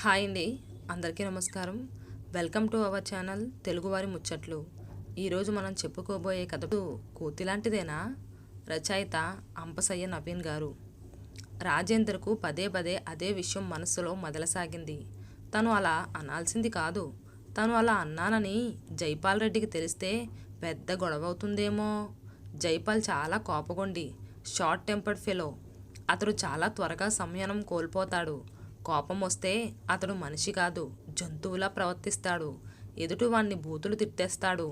Hi అండి. అందరికీ నమస్కారం. వెల్కమ్ టు అవర్ ఛానల్ తెలుగువారి ముచ్చట్లు. ఈరోజు మనం చెప్పుకోబోయే కథ కోతి లాంటిదేనా రచయిత అంపసయ్య నవీన్ గారు. రాజేందర్కు పదే పదే అదే విషయం మనస్సులో మొదలసాగింది. తను అలా అనాల్సింది కాదు. తను అలా అన్నానని జైపాల్ రెడ్డికి తెలిస్తే పెద్ద గొడవ అవుతుందేమో జైపాల్ చాలా కోపగొండి షార్ట్ టెంపర్డ్ ఫెలో. అతడు చాలా త్వరగా సంయనం కోల్పోతాడు. కోపం వస్తే అతడు మనిషి కాదు జంతువులా ప్రవర్తిస్తాడు. ఎదుటివాణ్ణి బూతులు తిట్టేస్తాడు.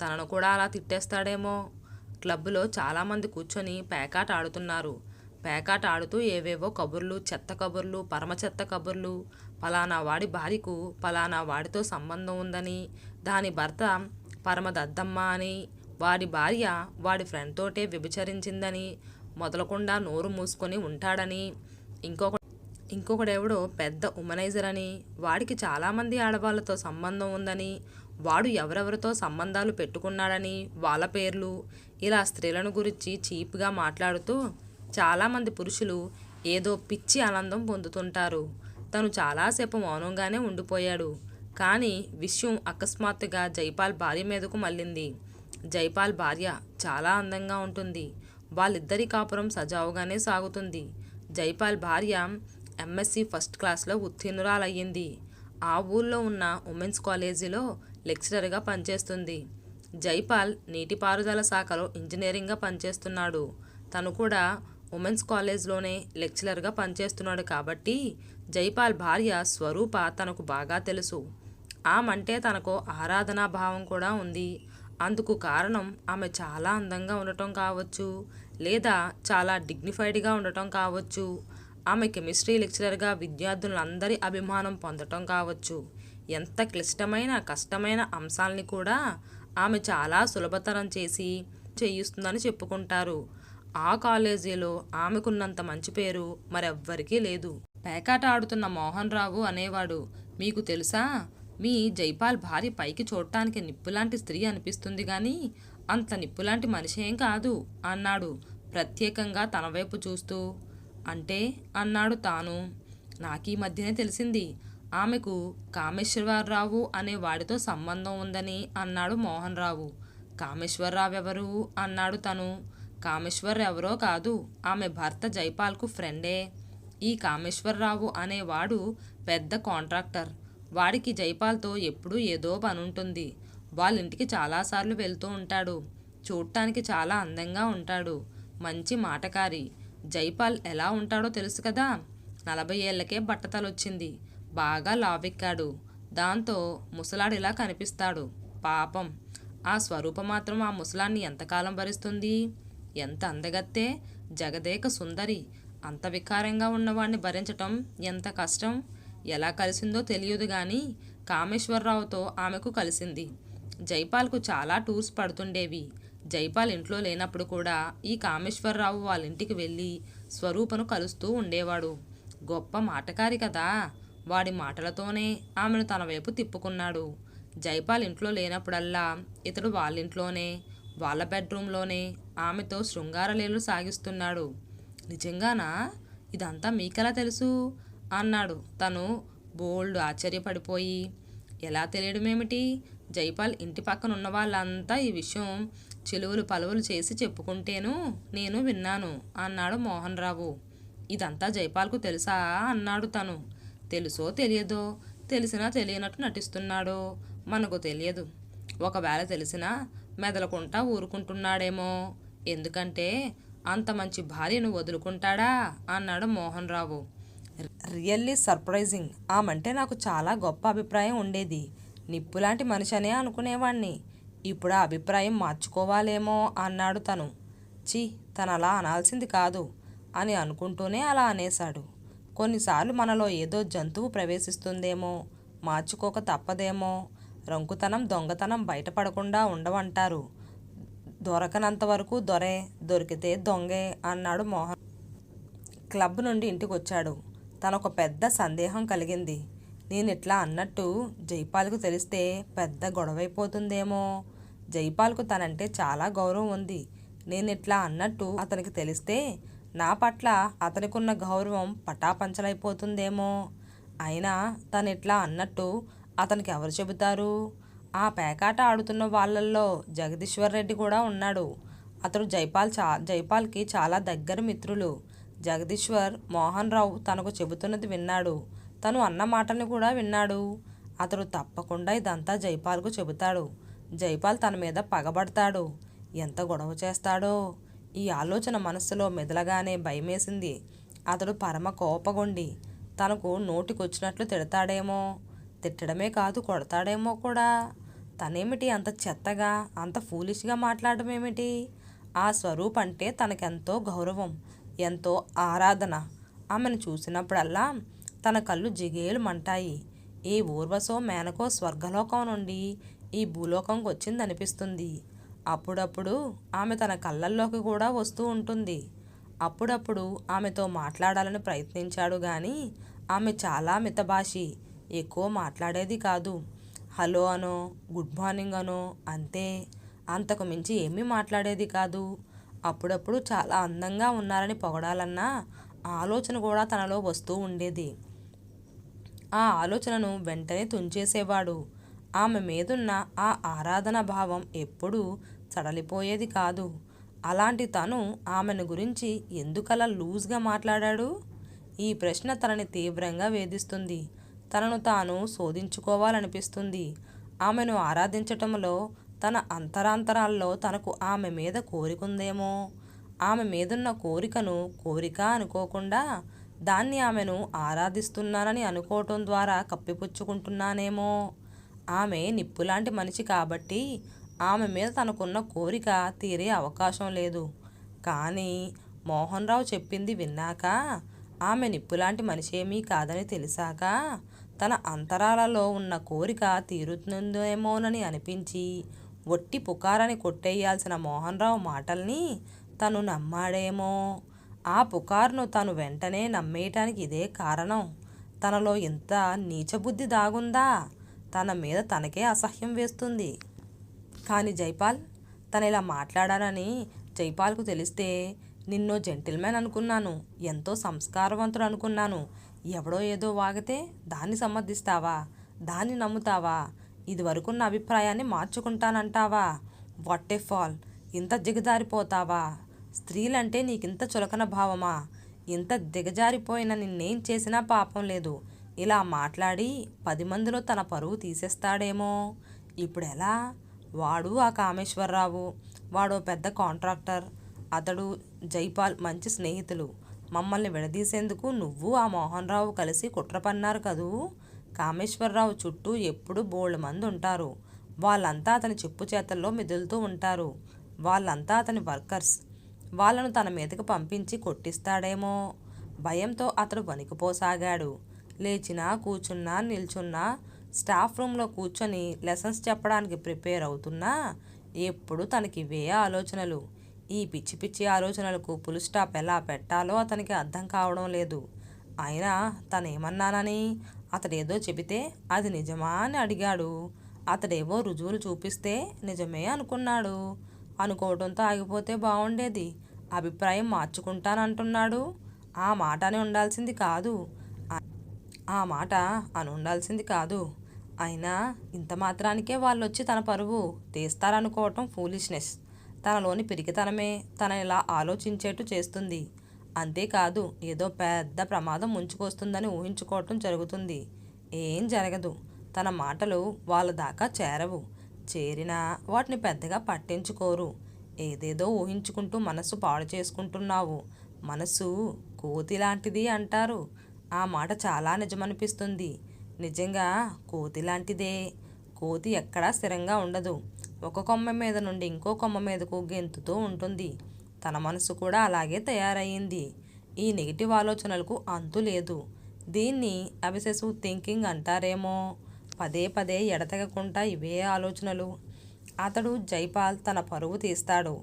తనను కూడా అలా తిట్టేస్తాడేమో. క్లబ్లో చాలామంది కూర్చొని పేకాట ఆడుతున్నారు పేకాట ఆడుతూ ఏవేవో కబుర్లు చెత్త కబుర్లు పరమ చెత్త కబుర్లు. పలానా వాడి భార్యకు పలానా వాడితో సంబంధం ఉందని దాని భర్త పరమ దద్దమ్మ అని వాడి భార్య వాడి ఫ్రెండ్ తోటే వ్యభిచరించిందని మొదలకుండా నోరు మూసుకొని ఉంటాడని ఇంకొక ఇంకొకడెవడో పెద్ద ఉమనైజర్ అని వాడికి చాలామంది ఆడవాళ్ళతో సంబంధం ఉందని వాడు ఎవరెవరితో సంబంధాలు పెట్టుకున్నాడని వాళ్ళ పేర్లు ఇలా స్త్రీలను గురించి చీప్గా మాట్లాడుతూ చాలామంది పురుషులు ఏదో పిచ్చి ఆనందం పొందుతుంటారు. తను చాలాసేపు మౌనంగానే ఉండిపోయాడు. కానీ విషయం అకస్మాత్తుగా జైపాల్ భార్య మీదకు మళ్ళింది. జైపాల్ భార్య చాలా అందంగా ఉంటుంది. వాళ్ళిద్దరి కాపురం సజావుగానే సాగుతుంది. జైపాల్ భార్య ఎంఎస్సి ఫస్ట్ క్లాస్లో ఉత్తీర్ణురాలయ్యింది. ఆ ఊళ్ళో ఉన్న ఉమెన్స్ కాలేజీలో లెక్చరర్గా పనిచేస్తుంది. జైపాల్ నీటిపారుదల శాఖలో ఇంజనీరింగ్గా పనిచేస్తున్నాడు. తను కూడా ఉమెన్స్ కాలేజ్లోనే లెక్చరర్గా పనిచేస్తున్నాడు కాబట్టి జైపాల్ భార్య స్వరూప తనకు బాగా తెలుసు. ఆమంటే తనకు ఆరాధనా భావం కూడా ఉంది. అందుకు కారణం ఆమె చాలా అందంగా ఉండటం కావచ్చు లేదా చాలా డిగ్నిఫైడ్గా ఉండటం కావచ్చు. ఆమె కెమిస్ట్రీ లెక్చరర్గా విద్యార్థులందరి అభిమానం పొందటం కావచ్చు. ఎంత క్లిష్టమైన కష్టమైన అంశాలని కూడా ఆమె చాలా సులభతరం చేసి చేయిస్తుందని చెప్పుకుంటారు. ఆ కాలేజీలో ఆమెకున్నంత మంచి పేరు మరెవ్వరికీ లేదు. పేకాట ఆడుతున్న మోహన్ రావు అనేవాడు మీకు తెలుసా? మీ జైపాల్ భార్య పైకి చూడటానికి నిప్పులాంటి స్త్రీ అనిపిస్తుంది కానీ అంత నిప్పులాంటి మనిషి ఏం కాదు అన్నాడు ప్రత్యేకంగా తన వైపు చూస్తూ. అంటే అన్నాడు తాను. నాకీ మధ్యనే తెలిసింది. ఆమెకు కామేశ్వరరావు అనే వాడితో సంబంధం ఉందని అన్నాడు మోహన్ రావు కామేశ్వరరావు ఎవరు అన్నాడు తను. కామేశ్వర్ ఎవరో కాదు. ఆమె భర్త జైపాల్కు ఫ్రెండే. ఈ కామేశ్వరరావు అనేవాడు పెద్ద కాంట్రాక్టర్. వాడికి జైపాల్తో ఎప్పుడూ ఏదో పనుంటుంది. వాళ్ళ ఇంటికి చాలాసార్లు వెళ్తూ ఉంటాడు. చూడటానికి చాలా అందంగా ఉంటాడు. మంచి మాటకారి. జైపాల్ ఎలా ఉంటాడో తెలుసు కదా. నలభై ఏళ్ళకే బట్టతలొచ్చింది. బాగా లావెక్కాడు. దాంతో ముసలాడిలా కనిపిస్తాడు. పాపం. ఆ స్వరూపం మాత్రం ఆ ముసలాన్ని ఎంతకాలం భరిస్తుంది? ఎంత అందగత్తే? జగదేక సుందరి. అంత వికారంగా ఉన్నవాడిని భరించటం ఎంత కష్టం? ఎలా కలిసిందో తెలియదు కానీ కామేశ్వరరావుతో ఆమెకు కలిసింది. జైపాల్కు చాలా టూర్స్ పడుతుండేవి. జైపాల్ ఇంట్లో లేనప్పుడు కూడా ఈ కామేశ్వరరావు వాళ్ళ ఇంటికి వెళ్ళి స్వరూపను కలుస్తూ ఉండేవాడు. గొప్ప మాటకారి కదా. వాడి మాటలతోనే ఆమెను తన వైపు తిప్పుకున్నాడు. జైపాల్ ఇంట్లో లేనప్పుడల్లా ఇతడు వాళ్ళింట్లోనే వాళ్ళ బెడ్రూమ్లోనే ఆమెతో శృంగారలీలు సాగిస్తున్నాడు. నిజంగానా? ఇదంతా మీకెలా తెలుసు? అన్నాడు. తను బోల్డ్ ఆశ్చర్యపడిపోయి ఎలా తెలియడమేమిటి జైపాల్ ఇంటి పక్కన ఉన్న వాళ్ళంతా ఈ విషయం చెలువులు పలువులు చేసి చెప్పుకుంటేను నేను విన్నాను. అన్నాడు మోహన్ రావు ఇదంతా జైపాల్కు తెలుసా? అన్నాడు తను. తెలుసో తెలియదో తెలిసినా తెలియనట్టు నటిస్తున్నాడో మనకు తెలియదు. ఒకవేళ తెలిసినా మెదలకుంటా ఊరుకుంటున్నాడేమో. ఎందుకంటే అంత మంచి భార్యను వదులుకుంటాడా? అన్నాడు మోహన్ రావు రియల్లీ సర్ప్రైజింగ్. ఆమంటే నాకు చాలా గొప్ప అభిప్రాయం ఉండేది. నిప్పులాంటి మనిషి అనే అనుకునేవాణ్ణి. ఇప్పుడు ఆ అభిప్రాయం మార్చుకోవాలేమో అన్నాడు తను. చి తను అలా అనాల్సింది కాదు అని అనుకుంటూనే అలా అనేశాడు. కొన్నిసార్లు మనలో ఏదో జంతువు ప్రవేశిస్తుందేమో మార్చుకోక తప్పదేమో రంకుతనం దొంగతనం బయటపడకుండా ఉండవంటారు. దొరకనంత వరకు దొరే దొరికితే దొంగే అన్నాడు మోహన్. క్లబ్ నుండి ఇంటికి వచ్చాడు తనొక పెద్ద సందేహం కలిగింది. నేను ఇట్లా అన్నట్టు జైపాల్కు తెలిస్తే పెద్ద గొడవైపోతుందేమో. జైపాల్కు తనంటే చాలా గౌరవం ఉంది. నేను ఇట్లా అన్నట్టు అతనికి తెలిస్తే నా పట్ల అతనికున్న గౌరవం పటాపంచలైపోతుందేమో. అయినా తను ఇట్లా అన్నట్టు అతనికి ఎవరు చెబుతారు? ఆ పేకాట ఆడుతున్న వాళ్ళల్లో జగదీశ్వర్ రెడ్డి కూడా ఉన్నాడు. అతడు జైపాల్ చా జైపాల్కి చాలా దగ్గర మిత్రులు. జగదీశ్వర్ మోహన్ రావు తనకు చెబుతున్నది విన్నాడు. తను అన్న మాటల్ని కూడా విన్నాడు. అతడు తప్పకుండా ఇదంతా జైపాల్కు చెబుతాడు. జైపాల్ తన మీద పగబడతాడు. ఎంత గొడవ చేస్తాడో. ఈ ఆలోచన మనస్సులో మెదలగానే భయమేసింది. అతడు పరమ కోపగొండి తనకు నోటికొచ్చినట్లు తిడతాడేమో. తిట్టడమే కాదు కొడతాడేమో కూడా. తనేమిటి అంత చెత్తగా అంత ఫూలిష్గా మాట్లాడడం ఏమిటి ఆ స్వరూప్ అంటే తనకెంతో గౌరవం ఎంతో ఆరాధన. ఆమెను చూసినప్పుడల్లా తన కళ్ళు జిగేలు మంటాయి ఈ ఊర్వశో మేనకో స్వర్గలోకం నుండి ఈ భూలోకంకి వచ్చిందనిపిస్తుంది అప్పుడప్పుడు ఆమె తన కళ్ళల్లోకి కూడా వస్తూ ఉంటుంది. అప్పుడప్పుడు ఆమెతో మాట్లాడాలని ప్రయత్నించాడు కానీ ఆమె చాలా మితభాషి ఎక్కువ మాట్లాడేది కాదు. హలో అనో గుడ్ మార్నింగ్ అనో అంతే. అంతకు మించి ఏమీ మాట్లాడేది కాదు. అప్పుడప్పుడు చాలా అందంగా ఉన్నారని పొగడాలన్న ఆలోచన కూడా తనలో వస్తూ ఉండేది. ఆ ఆలోచనను వెంటనే తుంచేసేవాడు. ఆమె మీదున్న ఆ ఆరాధన భావం ఎప్పుడూ సడలిపోయేది కాదు. అలాంటి తను ఆమెను గురించి ఎందుకలా లూజ్గా మాట్లాడాడు? ఈ ప్రశ్న తనని తీవ్రంగా వేధిస్తుంది. తనను తాను శోధించుకోవాలనిపిస్తుంది. ఆమెను ఆరాధించటంలో తన అంతరాంతరాల్లో తనకు ఆమె మీద కోరికుందేమో? ఆమె మీదున్న కోరికను కోరిక అనుకోకుండా దాన్ని ఆమెను ఆరాధిస్తున్నానని అనుకోవటం ద్వారా కప్పిపుచ్చుకుంటున్నానేమో. ఆమె నిప్పులాంటి మనిషి కాబట్టి ఆమె మీద తనకున్న కోరిక తీరే అవకాశం లేదు. కానీ మోహన్ రావు చెప్పింది విన్నాక ఆమె నిప్పులాంటి మనిషేమీ కాదని తెలిసాక తన అంతరాలలో ఉన్న కోరిక తీరుతుందేమోనని అనిపించి ఒట్టి పుకారని కొట్టేయాల్సిన మోహన్ రావు మాటల్ని తను నమ్మాడేమో. ఆ పుకార్ను తను వెంటనే నమ్మేయటానికి ఇదే కారణం. తనలో ఇంత నీచబుద్ధి దాగుందా? తన మీద తనకే అసహ్యం వేస్తుంది. కానీ జైపాల్ తను ఇలా మాట్లాడానని జైపాల్కు తెలిస్తే నిన్నో జెంటిల్మెన్ అనుకున్నాను ఎంతో సంస్కారవంతుడు అనుకున్నాను. ఎవడో ఏదో వాగితే దాన్ని సమర్థిస్తావా? దాన్ని నమ్ముతావా? ఇదివరకున్న అభిప్రాయాన్ని మార్చుకుంటానంటావా? What a fall! ఇంత దిగజారిపోతావా స్త్రీలంటే నీకింత చులకన భావమా? ఇంత దిగజారిపోయిన నిన్నేం చేసినా పాపం లేదు. ఇలా మాట్లాడి పది మందిలో తన పరువు తీసేస్తాడేమో. ఇప్పుడెలా? వాడు ఆ కామేశ్వరరావు. వాడో పెద్ద కాంట్రాక్టర్. అతడు జైపాల్ మంచి స్నేహితులు. మమ్మల్ని విడదీసేందుకు నువ్వు ఆ మోహన్ రావు కలిసి కుట్ర పన్నారు కదూ? కామేశ్వరరావు చుట్టూ ఎప్పుడు బోల్డ్ మంది ఉంటారు. వాళ్ళంతా అతని చెప్పు చేతల్లో మెదులుతూ ఉంటారు. వాళ్ళంతా అతని వర్కర్స్. వాళ్ళను తన మీదకు పంపించి కొట్టిస్తాడేమో. భయంతో అతడు వణికిపోసాగాడు. లేచినా కూర్చున్నా నిల్చున్నా స్టాఫ్ రూమ్లో కూర్చొని లెసన్స్ చెప్పడానికి ప్రిపేర్ అవుతున్నా ఎప్పుడు తనకి ఇవే ఆలోచనలు. ఈ పిచ్చి పిచ్చి ఆలోచనలకు పులు స్టాప్ ఎలా పెట్టాలో అతనికి అర్థం కావడం లేదు. అయినా తనేమన్నానని అతడేదో చెబితే అది నిజమా అని అడిగాడు. అతడేవో రుజువులు చూపిస్తే నిజమే అనుకున్నాడు. అనుకోవడంతో ఆగిపోతే బాగుండేది అభిప్రాయం మార్చుకుంటానంటున్నాడు. ఆ మాట అని ఉండాల్సింది కాదు. ఆ మాట అని ఉండాల్సింది కాదు. అయినా ఇంత మాత్రానికే వాళ్ళు వచ్చి తన పరువు తీస్తారనుకోవటం ఫూలిష్నెస్ తనలోని పిరికితనమే తన ఇలా ఆలోచించేట్టు చేస్తుంది. అంతేకాదు ఏదో పెద్ద ప్రమాదం ముంచుకొస్తుందని ఊహించుకోవటం జరుగుతుంది. ఏం జరగదు. తన మాటలు వాళ్ళ దాకా చేరవు. చేరినా వాటిని పెద్దగా పట్టించుకోరు. ఏదేదో ఊహించుకుంటూ మనస్సు పాడు చేసుకుంటున్నావు. మనస్సు కోతి లాంటిది అంటారు. ఆ మాట చాలా నిజమనిపిస్తుంది. నిజంగా కోతి లాంటిదే. కోతి ఎక్కడా స్థిరంగా ఉండదు. ఒక కొమ్మ మీద నుండి ఇంకో కొమ్మ మీదకు గెంతుతూ ఉంటుంది. తన మనసు కూడా అలాగే తయారయ్యింది. ఈ నెగిటివ్ ఆలోచనలకు అంతు లేదు. దీన్ని అబిసెసివ్ థింకింగ్ అంటారేమో. పదే పదే ఎడతెగకుండా ఇవే ఆలోచనలు. అతడు జైపాల్ తన పరువు తీస్తాడు.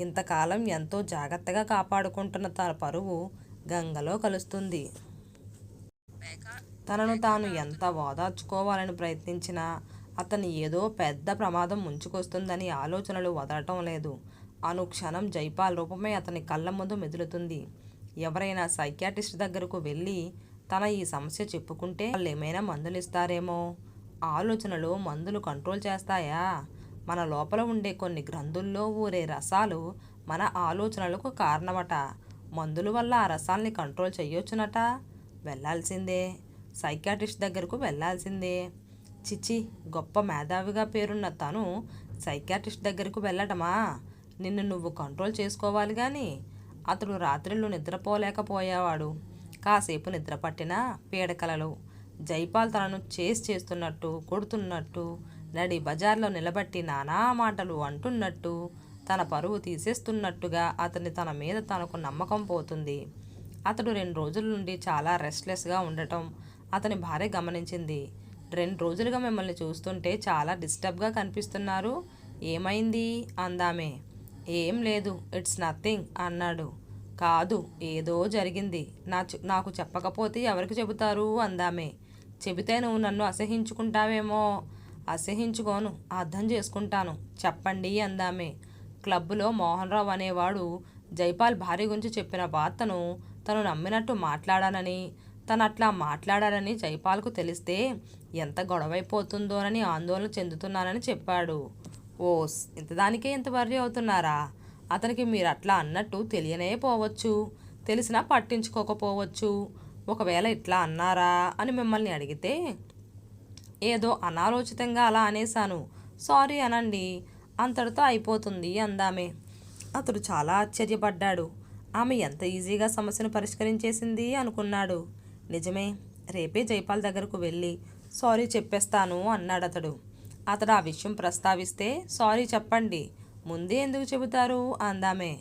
ఇంతకాలం ఎంతో జాగ్రత్తగా కాపాడుకుంటున్న తన పరువు గంగలో కలుస్తుంది. తనను తాను ఎంత ఓదార్చుకోవాలని ప్రయత్నించినా అతను ఏదో పెద్ద ప్రమాదం ముంచుకొస్తుందని ఆలోచనలు వదలటం లేదు. అనుక్షణం జైపాల్ రూపమే అతని కళ్ళ ముందు మెదులుతుంది. ఎవరైనా సైకియాట్రిస్ట్ దగ్గరకు వెళ్ళి తన ఈ సమస్య చెప్పుకుంటే వాళ్ళు ఏమైనా మందులు ఇస్తారేమో ఆలోచనలు మందులు కంట్రోల్ చేస్తాయా? మన లోపల ఉండే కొన్ని గ్రంథుల్లో ఊరే రసాలు మన ఆలోచనలకు కారణమట. మందుల వల్ల ఆ రసాల్ని కంట్రోల్ చేయొచ్చునట. వెళ్ళాల్సిందే సైకాట్రిస్ట్ దగ్గరకు వెళ్ళాల్సిందే చిచి గొప్ప మేధావిగా పేరున్న తను సైకాట్రిస్ట్ దగ్గరకు వెళ్ళటమా? నిన్ను నువ్వు కంట్రోల్ చేసుకోవాలి కానీ అతడు రాత్రిళ్ళు నిద్రపోలేకపోయేవాడు. కాసేపు నిద్ర పట్టిన పీడకలలు జైపాల్ తనను చేస్ చేస్తున్నట్టు కొడుతున్నట్టు నడి బజార్లో నిలబట్టి నానా మాటలు అంటున్నట్టు తన పరువు తీసేస్తున్నట్టుగా అతని తన మీద తనకు నమ్మకం పోతుంది. అతడు రెండు రోజుల నుండి చాలా రెస్ట్లెస్గా ఉండటం అతని భార్య గమనించింది. రెండు రోజులుగా మిమ్మల్ని చూస్తుంటే చాలా డిస్టర్బ్గా కనిపిస్తున్నారు. ఏమైంది? అందామే. ఏం లేదు ఇట్స్ నథింగ్ అన్నాడు. కాదు ఏదో జరిగింది. నా నాకు చెప్పకపోతే ఎవరికి చెబుతారు? అందామే. చెబితే నువ్వు నన్ను అసహించుకుంటావేమో. అసహించుకోను అర్థం చేసుకుంటాను. చెప్పండి అందామే. క్లబ్లో మోహన్రావు అనేవాడు జైపాల్ భార్య గురించి చెప్పిన వార్తను తను నమ్మినట్టు మాట్లాడానని తను అట్లా మాట్లాడాలని జైపాల్కు తెలిస్తే ఎంత గొడవైపోతుందోనని ఆందోళన చెందుతున్నానని చెప్పాడు. ఓస్ ఇంతదానికే ఇంత వర్రీ అవుతున్నారా? అతనికి మీరు అట్లా అన్నట్టు తెలియనే పోవచ్చు. తెలిసినా పట్టించుకోకపోవచ్చు. ఒకవేళ ఇట్లా అన్నారా అని మిమ్మల్ని అడిగితే ఏదో అనాలోచితంగా అలా అనేశాను. సారీ అనండి అంతటితో అయిపోతుంది అందామే. అతడు చాలా ఆశ్చర్యపడ్డాడు. ఆమె ఎంత ఈజీగా సమస్యను పరిష్కరించేసింది అనుకున్నాడు. నిజమే రేపే జైపాల్ దగ్గరకు వెళ్ళి సారీ చెప్పేస్తాను అన్నాడు అతడు అతడు ఆ విషయం ప్రస్తావిస్తే సారీ చెప్పండి ముందే ఎందుకు చెబుతారు అందామే.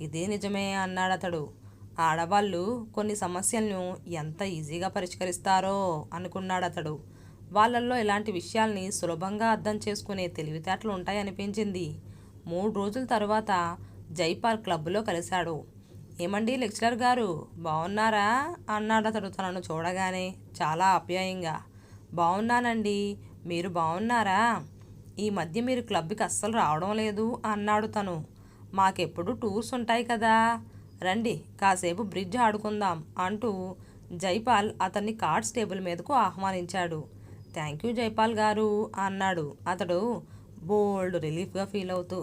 ఇదే నిజమే అన్నాడు అతడు ఆడవాళ్ళు కొన్ని సమస్యలను ఎంత ఈజీగా పరిష్కరిస్తారో అనుకున్నాడు అతడు వాళ్ళల్లో ఇలాంటి విషయాల్ని సులభంగా అర్థం చేసుకునే తెలివితేటలు ఉంటాయనిపించింది. మూడు రోజుల తర్వాత జైపాల్ క్లబ్లో కలిశాడు. ఏమండి లెక్చరర్ గారు బాగున్నారా అన్నాడు అతడు తనను చూడగానే చాలా ఆప్యాయంగా. బాగున్నానండి మీరు బాగున్నారా ఈ మధ్య మీరు క్లబ్కి అస్సలు రావడం లేదు అన్నాడు తను. మాకెప్పుడు టూర్స్ ఉంటాయి కదా రండి కాసేపు బ్రిడ్జ్ ఆడుకుందాం అంటూ జైపాల్ అతన్ని కార్డ్స్ టేబుల్ మీదకు ఆహ్వానించాడు. థ్యాంక్ యూ జైపాల్ గారు అన్నాడు. అతడు బోల్డ్ రిలీఫ్గా ఫీల్ అవుతూ.